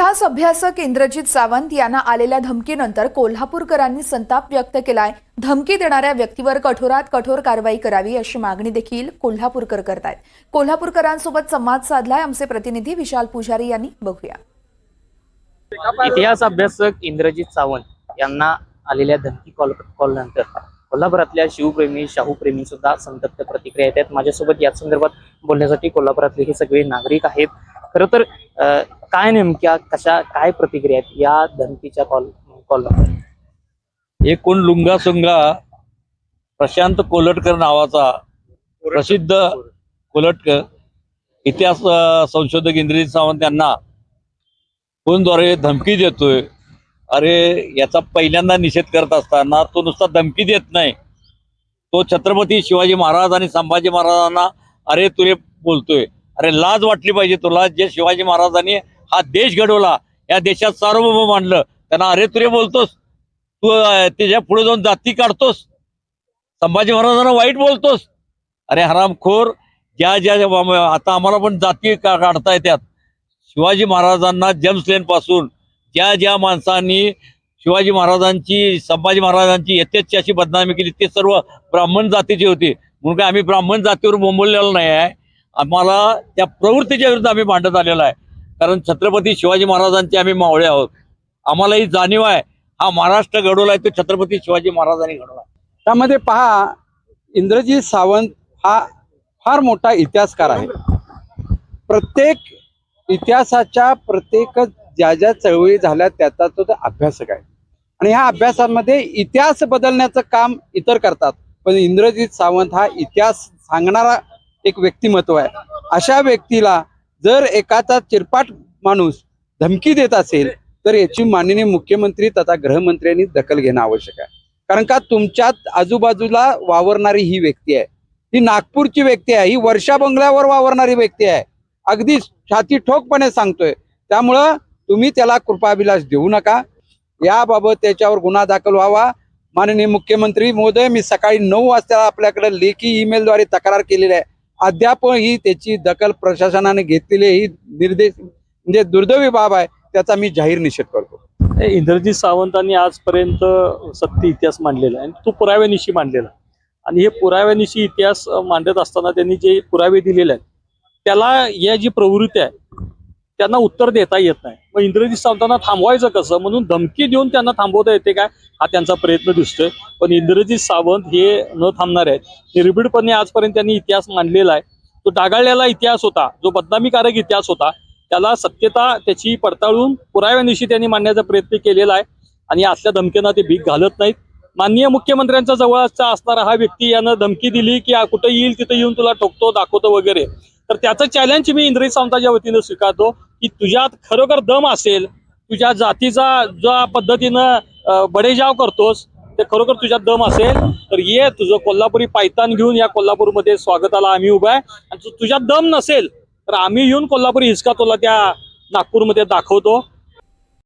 इतिहास अभ्यासक इंद्रजित सावंत यांना आलेल्या धमकीनंतर कोल्हापूरकरांनी संताप व्यक्त केलाय. धमकी देणाऱ्या व्यक्तीवर कठोरात कठोर कारवाई करावी अशी मागणी देखील कोल्हापूरकर करतायत. कोल्हापूरकरांसोबत संवाद साधलाय. आमचे प्रतिनिधी विशाल पुजारी यांनी बघूया. इतिहास अभ्यासक इंद्रजित सावंत यांना आलेल्या धमकी कॉल कॉल नंतर कोल्हापुरातल्या शिवप्रेमी शाहूप्रेमी सुद्धा संतप्त प्रतिक्रिया येत आहेत. माझ्यासोबत याच संदर्भात बोलण्यासाठी कोल्हापुरातले हे सगळे नागरिक आहेत. खरं तर अं, काय नेमक्या कशा काय प्रतिक्रिया आहेत या धमकीच्या कॉल कॉल एकूण लुंगा सुंगा प्रशांत कोलटकर नावाचा प्रसिद्ध कोलटकर इतिहास संशोधक इंद्रजित सावंत यांना फोनद्वारे धमकी देतोय. अरे याचा पहिल्यांदा निषेध करत असताना तो नुसता धमकी देत नाही. तो छत्रपती शिवाजी महाराज आणि संभाजी महाराजांना अरे तुले बोलतोय. अरे लाज वाटली पाहिजे तुला जे शिवाजी महाराजांनी हा देश घडवला. या देशात सार्वभौम मानलं त्यांना अरे तुरे बोलतोस? तू त्याच्या पुढे जाऊन जाती काढतोस? संभाजी महाराजांना वाईट बोलतोस? अरे हरामखोर ज्या ज्या आता आम्हाला पण जाती का- काढता येतात शिवाजी महाराजांना जेम्सपासून ज्या ज्या माणसांनी शिवाजी महाराजांची संभाजी महाराजांची यथेच अशी बदनामी केली ते सर्व ब्राह्मण जातीचे होते. म्हणून काय आम्ही ब्राह्मण जातीवर बोंबवलेलं नाही आहे. आम्हाला त्या प्रवृत्तीच्या विरुद्ध आम्ही मांडत आलेलो आहे. कारण छत्रपती शिवाजी महाराजांचे आम्ही मावळे आहोत. आम्हाला ही जाणीव आहे. हा महाराष्ट्र घडवलाय तो छत्रपती शिवाजी महाराजांनी घडवला त्यामध्ये पहा इंद्रजीत सावंत हा फार मोठा इतिहासकार आहे. प्रत्येक इतिहासाच्या प्रत्येक ज्या ज्या चळवळी झाल्या त्याचा तो अभ्यासक आहे. आणि ह्या अभ्यासामध्ये इतिहास बदलण्याचं काम इतर करतात. पण इंद्रजीत सावंत हा इतिहास सांगणारा एक व्यक्तिमत्व आहे. अशा व्यक्तीला जर एखादा चिरपाट माणूस धमकी देत असेल तर याची माननीय मुख्यमंत्री तथा गृहमंत्र्यांनी दखल घेणं आवश्यक आहे. कारण का तुमच्यात आजूबाजूला वावरणारी ही व्यक्ती आहे. ही नागपूरची व्यक्ती आहे. ही वर्षा बंगल्यावर वावरणारी व्यक्ती आहे. अगदी छाती ठोकपणे सांगतोय. त्यामुळं तुम्ही त्याला कृपाभिलाष देऊ नका. याबाबत त्याच्यावर गुन्हा दाखल व्हावा. माननीय मुख्यमंत्री महोदय मी सकाळी नऊ वाजता आपल्याकडे लेखी ईमेलद्वारे तक्रार केलेली आहे. अद्याप ही त्याची दखल प्रशासनाने घेतलेली ही निर्देश म्हणजे दुर्दैवी बाब आहे. त्याचा मी जाहीर निषेध करतो. हे इंद्रजित सावंतांनी आजपर्यंत सत्य इतिहास मांडलेला आहे आणि तो पुराव्यानिशी मांडलेला आहे. आणि हे पुराव्यानिशी इतिहास मांडत असताना त्यांनी जे पुरावे दिलेले आहेत त्याला या जी प्रवृत्ती आहे त्यांना उत्तर देता येत नाही. मग इंद्रजित सावंतांना थांबवायचं कसं? म्हणून धमकी देऊन त्यांना थांबवता येते काय? हा त्यांचा प्रयत्न दिसतोय. पण इंद्रजित सावंत हे न थांबणार आहेत. निर्भीडपणे आजपर्यंत त्यांनी इतिहास मांडलेला आहे. तो डागाळलेला इतिहास होता. जो बदनामीकारक इतिहास होता. त्याला सत्यता त्याची पडताळून पुराव्यानिशी त्यांनी मांडण्याचा प्रयत्न केलेला आहे. आणि असल्या धमक्यांना ते भीक घालत नाहीत. माननीय मुख्यमंत्र्यांचा जवळचा असणारा हा व्यक्ती यानं धमकी दिली की कुठं येईल? तिथं येऊन तुला ठोकतो दाखवतो वगैरे. तर त्याचं चॅलेंज मी इंद्रजित सावंताच्या वतीनं स्वीकारतो. की तुझ्यात खरोखर दम असेल तुझ्या जातीचा ज्या पद्धतीनं बडेजाव करतोस ते खरोखर तुझ्यात दम असेल तर ये तुझं कोल्हापुरी पायतान घेऊन या कोल्हापूरमध्ये स्वागताला आम्ही उभा आहे. आणि तुझ्यात दम नसेल तर आम्ही येऊन कोल्हापुरी हिसका तुला त्या नागपूरमध्ये दाखवतो.